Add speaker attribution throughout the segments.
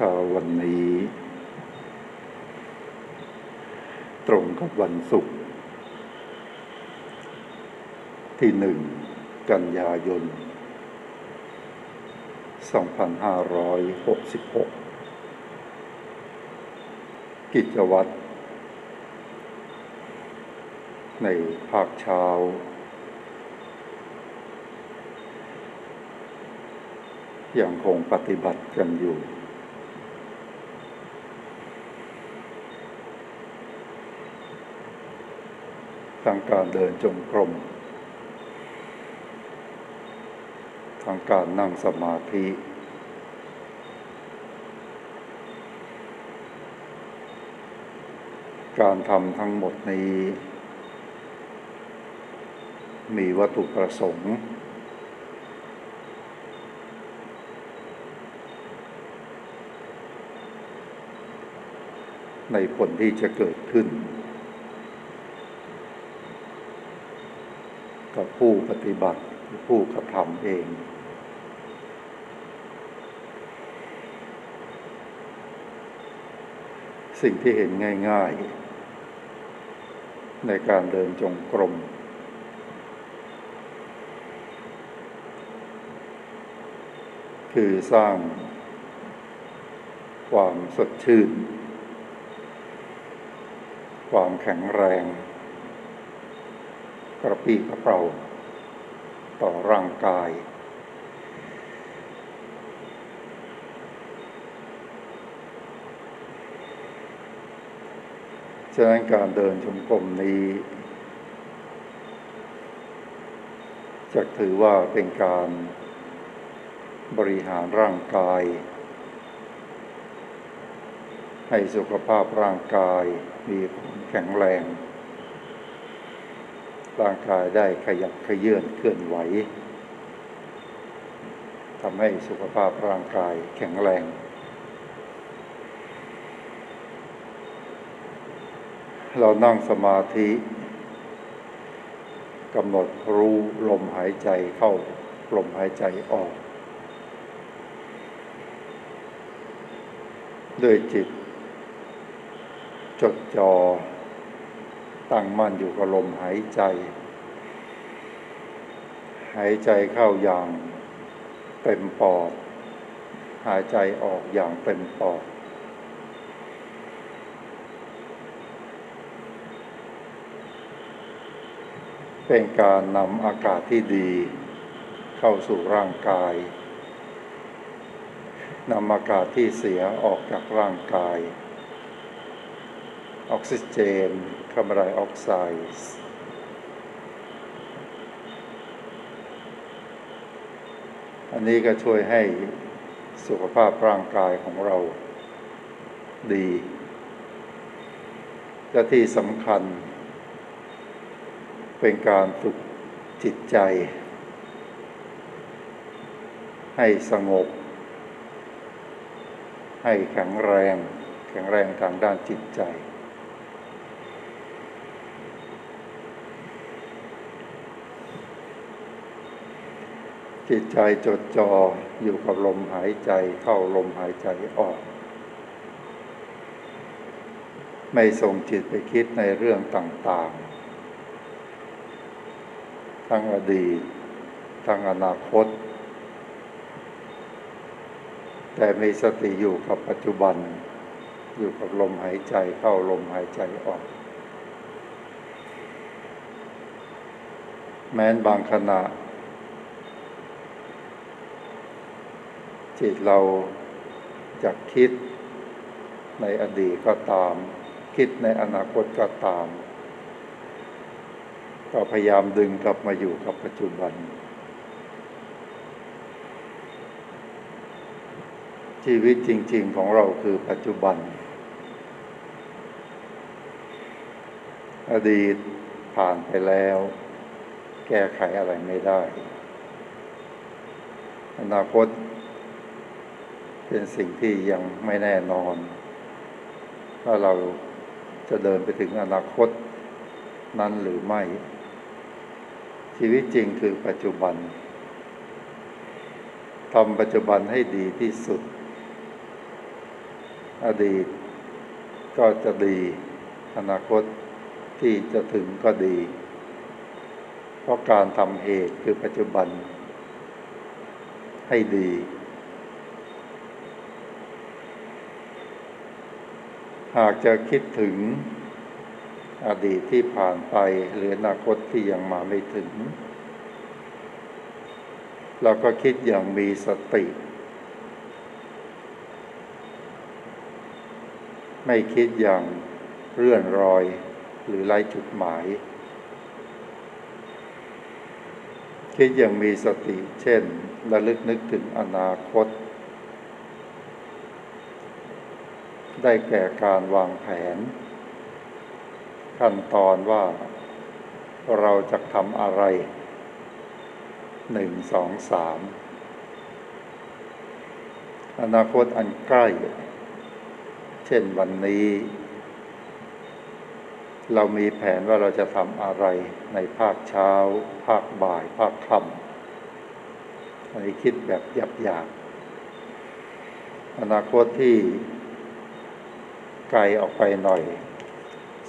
Speaker 1: ช้าวันนี้ ตรงกับวันศุกร์ที่หนึ่งกันยายน 2566 กิจวัตร ในภาคเช้ายังคงปฏิบัติกันอยู่ ทางการเดินจงกรม ทางการนั่งสมาธิ การทำทั้งหมดนี้ มีวัตถุประสงค์ ในผลที่จะเกิดขึ้น กับผู้ปฏิบัติผู้กระทำเอง สิ่งที่เห็นง่าย ๆ ในการเดินจงกรม คือสร้างความสดชื่น ความแข็งแรง กระปี้กระเปร่าต่อร่างกาย ฉะนั้นการเดินชมกรมนี้จะถือว่าเป็นการบริหารร่างกาย ให้สุขภาพร่างกายมีความแข็งแรง ร่างกายได้ขยับขยื่นเคลื่อนไหวทำให้สุขภาพร่างกายแข็งแรง เรานั่งสมาธิกำหนดรู้ลมหายใจเข้าลมหายใจออก ด้วยจิต จดจ่อ ตั้งมั่นอยู่กับลมหายใจ หายใจเข้าอย่างเต็มปอด หายใจออกอย่างเต็มปอด เป็นการนำอากาศที่ดี เข้าสู่ร่างกายนำอากาศที่เสียออกจากร่างกาย ออกซิเจน คาร์บอนไดออกไซด์อันนี้ก็ช่วยให้สุขภาพร่างกายของเราดี และที่สำคัญ เป็นการฝึกจิตใจ ให้สงบ ให้แข็งแรง แข็งแรงทางด้านจิตใจ จิตใจจดจ่ออยู่กับลมหายใจเข้าลมหายใจออก ไม่ส่งจิตไปคิดในเรื่องต่าง ๆ ทั้งอดีตทั้งอนาคต แต่มีสติอยู่กับปัจจุบัน อยู่กับลมหายใจเข้าลมหายใจออก แม้นบางขณะ จิตเราจะคิดในอดีตก็ตาม คิดในอนาคตก็ตาม ก็พยายามดึงกลับมาอยู่กับปัจจุบัน ชีวิตจริง ๆของเราคือปัจจุบัน อดีตผ่านไปแล้ว แก้ไขอะไรไม่ได้ อนาคต เป็นสิ่งที่ยังไม่แน่นอน ว่าเราจะเดินไปถึงอนาคตนั้นหรือไม่ ชีวิตจริงคือปัจจุบันทำปัจจุบันให้ดีที่สุด อดีตก็จะดี อนาคตที่จะถึงก็ดี เพราะการทำเหตุคือปัจจุบันให้ดี หากจะคิดถึงอดีตที่ผ่านไปหรืออนาคตที่ยังมาไม่ถึง เราก็คิดอย่างมีสติ ไม่คิดอย่างเรื่อนรอยหรือไร้จุดหมาย คิดอย่างมีสติ เช่นระลึกนึกถึงอนาคต ได้แก่การวางแผน ขั้นตอนว่าเราจะทำอะไรหนึ่งสองสามอนาคตอันใกล้ เช่นวันนี้ เรามีแผนว่าเราจะทำอะไรในภาคเช้า ภาคบ่าย ภาคค่ำอันนี้คิดแบบหยาบๆอนาคตที่ ไกลออกไปหน่อย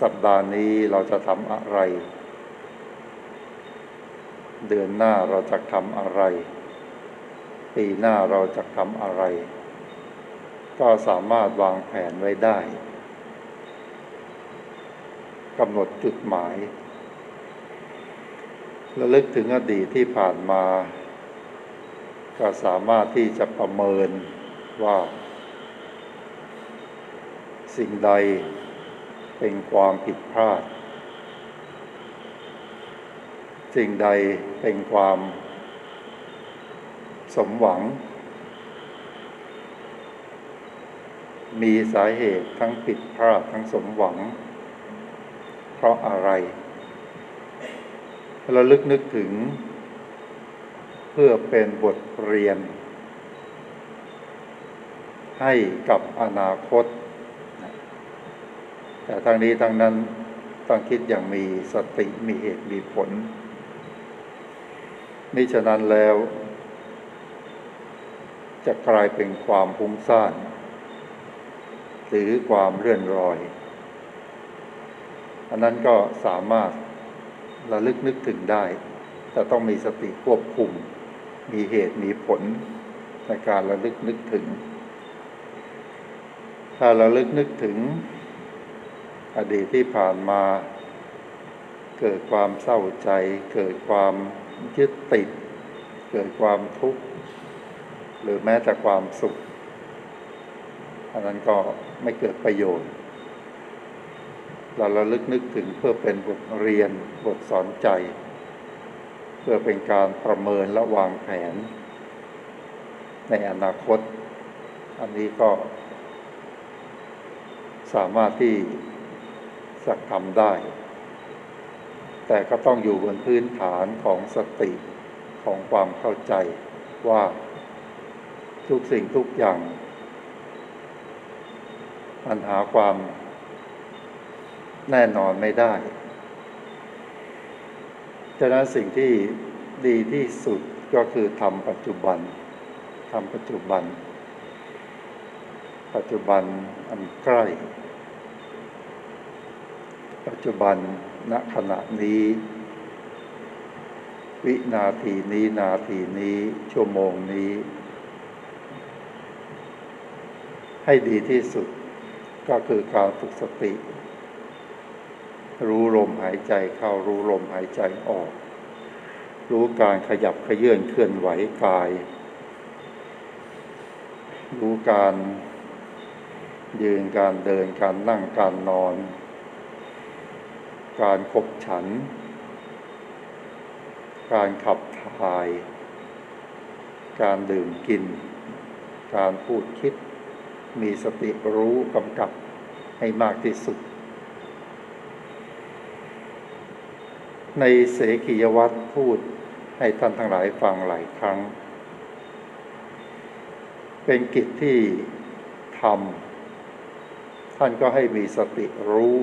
Speaker 1: สัปดาห์นี้เราจะทำอะไร เดือนหน้าเราจะทำอะไร ปีหน้าเราจะทำอะไร ก็สามารถวางแผนไว้ได้กำหนดจุดหมายระลึกถึงอดีตที่ผ่านมา ก็สามารถที่จะประเมินว่า สิ่งใดเป็นความผิดพลาด สิ่งใดเป็นความสมหวัง มีสาเหตุทั้งผิดพลาดทั้งสมหวัง เพราะอะไร เราลึกนึกถึง เพื่อเป็นบทเรียน ให้กับอนาคต แต่ทางนี้ทางนั้นต้องคิดอย่างมีสติมีเหตุมีผลมิฉะนั้นแล้ว จะกลายเป็นความพุ่งซ่าน หรือความเรื่อนรอย อันนั้นก็สามารถระลึกนึกถึงได้ แต่ต้องมีสติควบคุม มีเหตุมีผลในการระลึกนึกถึง ถ้าระลึกนึกถึง อดีตที่ผ่านมา เกิดความเศร้าใจ เกิดความยึดติด เกิดความทุกข์ หรือแม้แต่ความสุข อันนั้นก็ไม่เกิดประโยชน์ เราระลึกนึกถึงเพื่อเป็นบทเรียนบทสอนใจ เพื่อเป็นการประเมินและวางแผน ในอนาคต อันนี้ก็สามารถที่ จะทำได้ แต่ก็ต้องอยู่บนพื้นฐานของสติของความเข้าใจว่าทุกสิ่งทุกอย่าง มันหาความแน่นอนไม่ได้ฉะนั้นสิ่งที่ดีที่สุดก็คือทำปัจจุบันทำปัจจุบัน ปัจจุบันอันใกล้ ปัจจุบันณขณะนี้ วินาทีนี้นาทีนี้ ชั่วโมงนี้ ให้ดีที่สุดก็คือการฝึกสติ รู้ลมหายใจเข้ารู้ลมหายใจออก รู้การขยับขยื่นเคลื่อนไหวกาย รู้การยืนการเดินการนั่งการนอน การขบฉัน การขับถ่าย การดื่มกิน การพูดคิด มีสติรู้กำกับให้มากที่สุด ในเสกียวัตรพูดให้ท่านทั้งหลายฟังหลายครั้ง เป็นกิจที่ทำท่านก็ให้มีสติรู้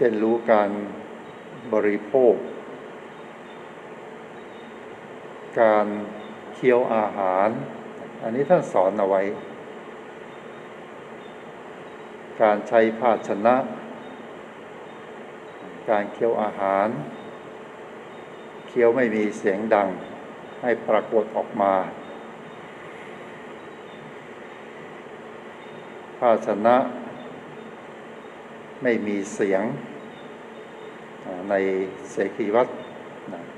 Speaker 1: เช่นรู้การบริโภค การเคี้ยวอาหาร อันนี้ท่านสอนเอาไว้ การใช้ภาชนะ การเคี้ยวอาหาร เคี้ยวไม่มีเสียงดังให้ปรากฏออกมา ภาชนะ ไม่มีเสียง ในเสกีวัตร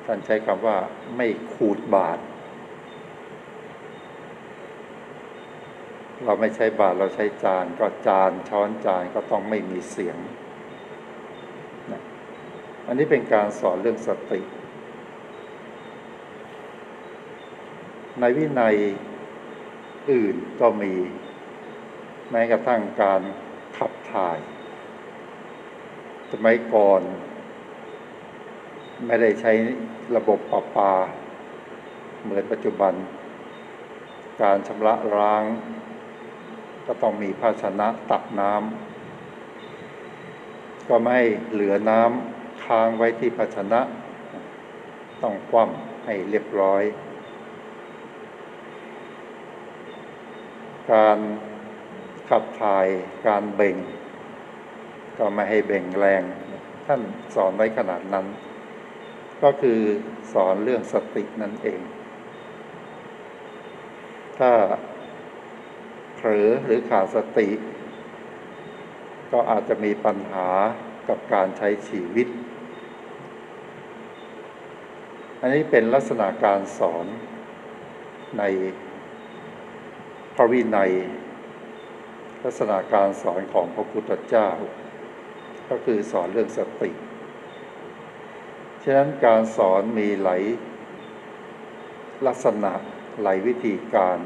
Speaker 1: ท่านใช้คำว่าไม่ขูดบาท เราไม่ใช้บาทเราใช้จานก็จานช้อนจานก็ต้องไม่มีเสียงนะอันนี้เป็นการสอนเรื่องสติ ในวินัยอื่นก็มีแม้กระทั่งการขับถ่ายสมัยก่อน ไม่ได้ใช้ระบบปะปา เหมือนปัจจุบัน การชำระล้าง ก็ต้องมีภาชนะตักน้ำก็ไม่เหลือน้ำค้างไว้ที่ภาชนะ ต้องคว่ำให้เรียบร้อย การขับถ่ายการเบ่ง ก็ไม่ให้เบ่งแรง ท่านสอนไว้ขนาดนั้น ก็คือสอนเรื่องสตินั่นเอง ถ้าเผลอหรือขาดสติ ก็อาจจะมีปัญหากับการใช้ชีวิต อันนี้เป็นลักษณะการสอนในพระวินัย ลักษณะการสอนของพระพุทธเจ้า ก็คือสอนเรื่องสติ ฉะนั้นการสอนมีหลายลักษณะหลายวิธีการ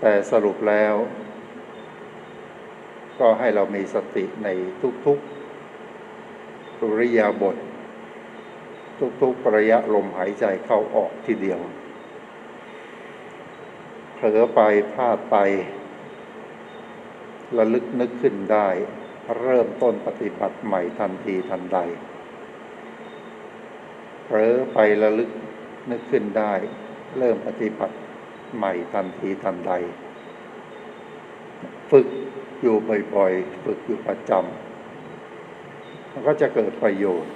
Speaker 1: แต่สรุปแล้ว ก็ให้เรามีสติในทุกๆปุริยาบท ทุกๆประยะลมหายใจเข้าออกทีเดียวเผลอไปพลาดไประลึกนึกขึ้นได้ เริ่มต้นปฏิบัติใหม่ทันทีทันใดเผลอไประลึกนึกขึ้นได้ เริ่มปฏิบัติใหม่ทันทีทันใด ฝึกอยู่บ่อยๆ ฝึกอยู่ประจำมันก็จะเกิดประโยชน์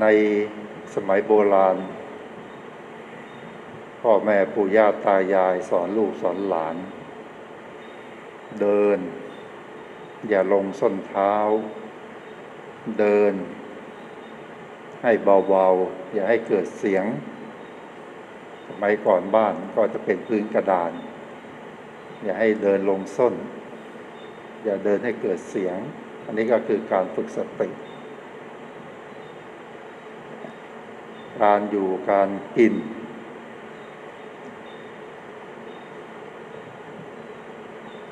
Speaker 1: ในสมัยโบราณ พ่อแม่ปู่ย่าตายายสอนลูกสอนหลาน เดิน อย่าลงส้นเท้า เดิน ให้เบาๆ อย่าให้เกิดเสียง สมัยก่อนบ้านก็จะเป็นพื้นกระดาน อย่าให้เดินลงส้น อย่าเดินให้เกิดเสียง อันนี้ก็คือการฝึกสติ การอยู่การกิน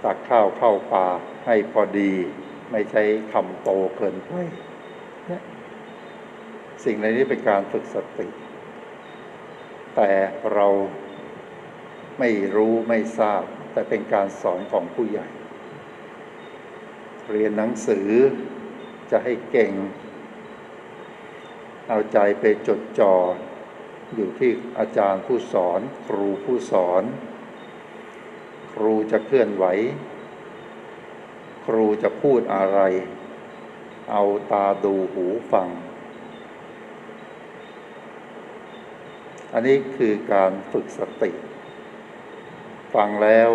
Speaker 1: ตัก ข้าวเข้าปลาให้พอดี ไม่ใช้คำโตเกินไปเนี่ยสิ่งเหล่านี้เป็นการฝึกสติ แต่เราไม่รู้ไม่ทราบ แต่เป็นการสอนของผู้ใหญ่ เรียนหนังสือจะให้เก่ง เอาใจไปจดจ่ออยู่ที่อาจารย์ผู้สอน ครูผู้สอน ครูจะเคลื่อนไหว ครูจะพูดอะไร เอาตาดูหูฟัง อันนี้คือการฝึกสติ ฟังแล้ว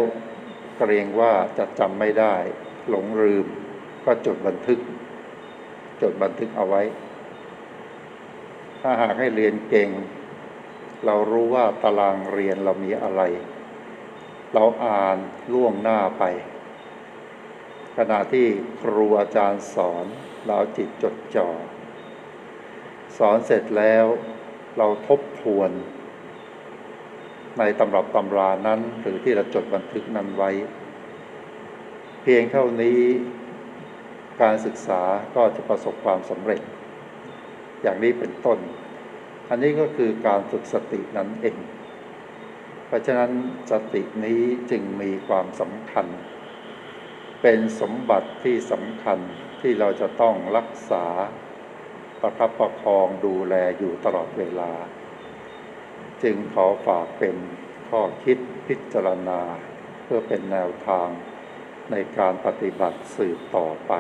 Speaker 1: เกรงว่าจะจำไม่ได้ หลงลืม ก็จดบันทึก จดบันทึกเอาไว้ ถ้าหากให้เรียนเก่ง เรารู้ว่าตารางเรียนเรามีอะไร เราอ่านล่วงหน้าไป ขณะที่ครูอาจารย์สอนเราจิตจดจ่อสอนเสร็จแล้วเราทบทวน ในตำรับตำรานั้นหรือที่เราจดบันทึกนั้นไว้ เพียงเท่านี้การศึกษาก็จะประสบความสำเร็จ อย่างนี้เป็นต้น อันนี้ก็คือการฝึกสตินั่นเอง เพราะฉะนั้นสตินี้จึงมีความสำคัญ เป็นสมบัติที่สำคัญที่เราจะต้องรักษาประคับประคองดูแลอยู่ตลอดเวลา จึงขอฝากเป็นข้อคิดพิจารณา เพื่อเป็นแนวทางในการปฏิบัติสืบต่อไป